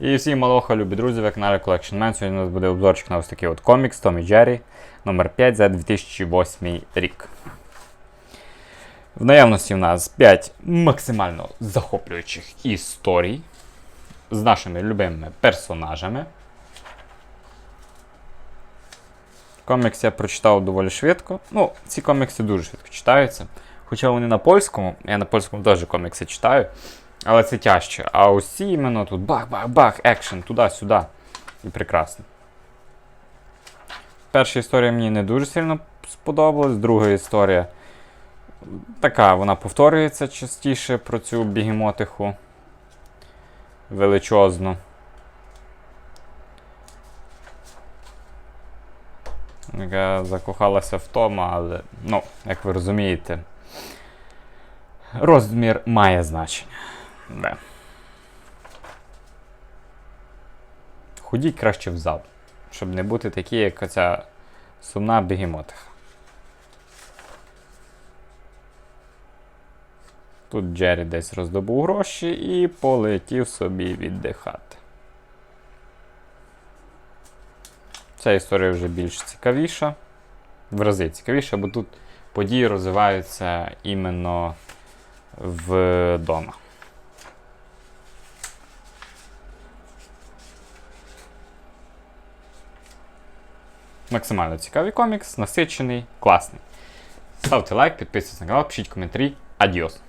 І всім малоха, любі друзі, ви каналі Collection Man. Сьогодні у нас буде обзорчик на ось такий от комікс Том і Джері номер 5 за 2008 рік. В наявності в нас 5 максимально захоплюючих історій з нашими любимими персонажами. Комікс я прочитав доволі швидко. Ну, ці комікси дуже швидко читаються. Хоча вони на польському, я на польському теж комікси читаю. Але це тяжче. А усі іменно тут бах-бах-бах, екшен, туди-сюди. І прекрасно. Перша історія мені не дуже сильно сподобалась. Друга історія така, вона повторюється частіше про цю бігемотиху. Величезну. Яка закохалася в Тома, але, ну, як ви розумієте, розмір має значення. Да. Ходіть краще в зал, щоб не бути такі, як оця сумна бігемотиха. Тут Джері десь роздобув гроші і полетів собі віддихати. Ця історія вже більш цікавіша. В рази цікавіша, бо тут події розвиваються іменно вдома. Максимально цікавий комікс, насичений, класний. Ставте лайк, підписуйтесь на канал, пишіть коментарі. Адіос!